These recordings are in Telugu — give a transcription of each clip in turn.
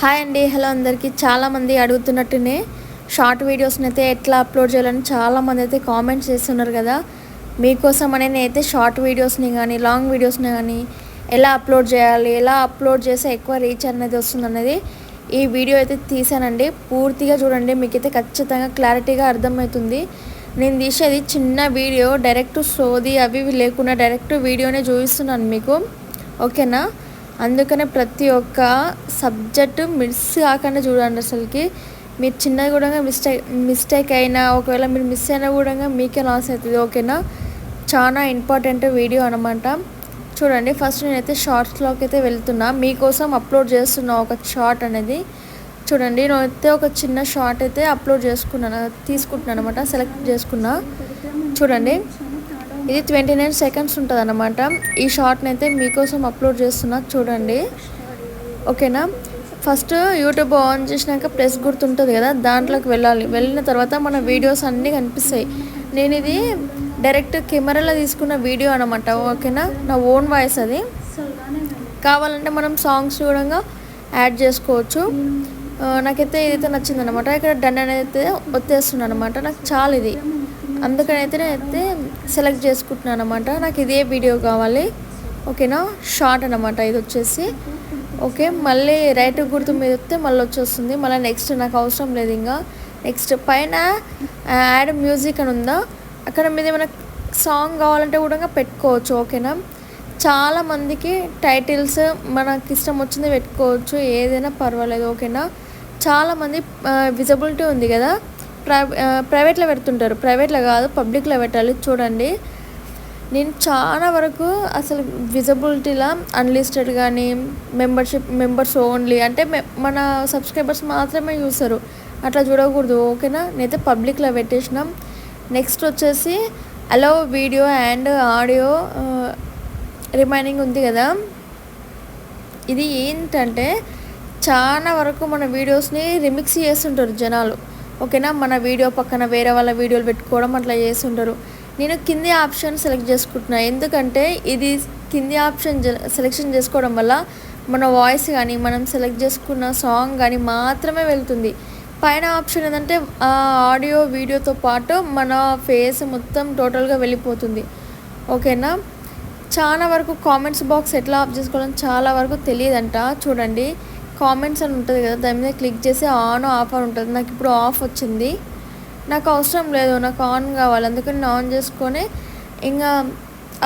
హాయ్ అండి హలో అందరికీ. చాలామంది అడుగుతున్నట్టునే షార్ట్ వీడియోస్ని అయితే ఎట్లా అప్లోడ్ చేయాలని చాలామంది అయితే కామెంట్స్ చేస్తున్నారు కదా. మీకోసం అనే నేనైతే షార్ట్ వీడియోస్ని కానీ లాంగ్ వీడియోస్ని కానీ ఎలా అప్లోడ్ చేయాలి ఎలా అప్లోడ్ చేస్తే ఎక్కువ రీచ్ అనేది వస్తుంది అనేది ఈ వీడియో అయితే తీసానండి పూర్తిగా చూడండి మీకైతే ఖచ్చితంగా క్లారిటీగా అర్థమవుతుంది. నేను తీసేది చిన్న వీడియో డైరెక్ట్ సోది అవి లేకుండా డైరెక్ట్ వీడియోనే చూపిస్తున్నాను మీకు. ఓకేనా? అందుకనే ప్రతి ఒక్క సబ్జెక్టు మిస్ కాకుండా చూడండి అసలుకి. మీరు చిన్నది కూడా మిస్టేక్ మిస్టేక్ అయినా ఒకవేళ మీరు మిస్ అయినా కూడా మీకే లాస్ అవుతుంది ఓకేనా? చాలా ఇంపార్టెంట్ వీడియో అనమాట చూడండి ఫస్ట్ నేనైతే షార్ట్స్లోకి అయితే వెళ్తున్నా. మీకోసం అప్లోడ్ చేస్తున్నా ఒక షార్ట్ అనేది. చూడండి నేనైతే ఒక చిన్న షార్ట్ అయితే అప్లోడ్ చేసుకున్నాను తీసుకుంటున్నాను అనమాట సెలెక్ట్ చేసుకున్నా. చూడండి. ఇది ట్వంటీ నైన్ సెకండ్స్ ఉంటుంది అనమాట ఈ షార్ట్ని అయితే మీకోసం అప్లోడ్ చేస్తున్నా చూడండి. ఓకేనా? ఫస్ట్ యూట్యూబ్ ఆన్ చేసినాక ప్లస్ గుర్తుంటుంది కదా దాంట్లోకి వెళ్ళాలి. వెళ్ళిన తర్వాత మన వీడియోస్ అన్నీ కనిపిస్తాయి. నేను ఇది డైరెక్ట్ కెమెరాలో తీసుకున్న వీడియో అనమాట ఓకేనా? నా ఓన్ వాయిస్ అది. కావాలంటే మనం సాంగ్స్ కూడా యాడ్ చేసుకోవచ్చు. నాకైతే ఇదైతే నచ్చింది అనమాట ఇక్కడ డన్ అనేది అయితే వచ్చేస్తుంది అనమాట నాకు చాలా ఇది. అందుకనైతే నేనైతే సెలెక్ట్ చేసుకుంటున్నాను అనమాట నాకు ఇదే వీడియో కావాలి. ఓకేనా? షార్ట్ అనమాట ఇది వచ్చేసి. ఓకే? మళ్ళీ రైట్ గుర్తు మీద వస్తే మళ్ళీ వచ్చేస్తుంది. మళ్ళీ నెక్స్ట్ నాకు అవసరం లేదు ఇంకా. నెక్స్ట్ పైన యాడ్ మ్యూజిక్ అని ఉందా? అక్కడ మీద ఏమైనా సాంగ్ కావాలంటే కూడా పెట్టుకోవచ్చు. ఓకేనా? చాలామందికి టైటిల్స్ మనకి ఇష్టం వచ్చింది పెట్టుకోవచ్చు. ఏదైనా పర్వాలేదు. ఓకేనా? చాలామంది విజిబిలిటీ ఉంది కదా? ప్రై ప్రైవేట్లో పెడుతుంటారు. ప్రైవేట్లో కాదు పబ్లిక్లో పెట్టాలి. చూడండి. నేను చాలా వరకు అసలు విజిబిలిటీలా అన్లిస్టెడ్ కానీ మెంబర్షిప్ మెంబర్స్ ఓన్లీ అంటే మన సబ్స్క్రైబర్స్ మాత్రమే చూస్తారు అట్లా చూడకూడదు ఓకేనా? నేనైతే పబ్లిక్లో పెట్టేసినాం. నెక్స్ట్ వచ్చేసి అలో వీడియో అండ్ ఆడియో రిమైనింగ్ ఉంది కదా. ఇది ఏంటంటే చాలా వరకు మన వీడియోస్ని రిమిక్స్ చేస్తుంటారు జనాలు. ఓకేనా? మన వీడియో పక్కన వేరే వాళ్ళ వీడియోలు పెట్టుకోవడం అట్లా చేస్తుంటారు. నేను కింది ఆప్షన్ సెలెక్ట్ చేసుకుంటున్నా. ఎందుకంటే ఇది కింది ఆప్షన్ సెలెక్షన్ చేసుకోవడం వల్ల మన వాయిస్ కానీ మనం సెలెక్ట్ చేసుకున్న సాంగ్ కానీ మాత్రమే వెళ్తుంది. పైన ఆప్షన్ ఏంటంటే ఆడియో వీడియోతో పాటు మన ఫేస్ మొత్తం టోటల్గా వెళ్ళిపోతుంది. ఓకేనా? చాలా వరకు కామెంట్స్ బాక్స్ ఎట్లా ఆఫ్ చేసుకోవడం చాలా వరకు తెలియదంట. చూడండి. కామెంట్స్ అని ఉంటుంది కదా దాని మీద క్లిక్ చేసి ఆన్ ఆఫ్ అని ఉంటుంది. నాకు ఇప్పుడు ఆఫ్ వచ్చింది. నాకు అవసరం లేదు నాకు ఆన్ కావాలి. అందుకని నేను ఆన్ చేసుకొని ఇంకా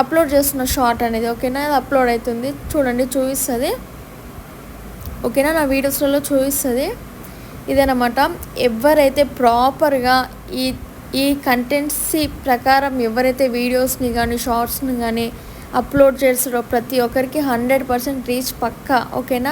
అప్లోడ్ చేస్తున్న షార్ట్ అనేది. ఓకేనా? అది అప్లోడ్ అవుతుంది. చూడండి చూపిస్తుంది. ఓకేనా? నా వీడియోస్లలో చూపిస్తుంది. ఇదనమాట ఎవరైతే ప్రాపర్గా ఈ ఈ కంటెంట్స్ ప్రకారం ఎవరైతే వీడియోస్ని కానీ షార్ట్స్ని కానీ అప్లోడ్ చేస్తారో ప్రతి ఒక్కరికి హండ్రెడ్ పర్సెంట్ రీచ్ పక్కా. ఓకేనా?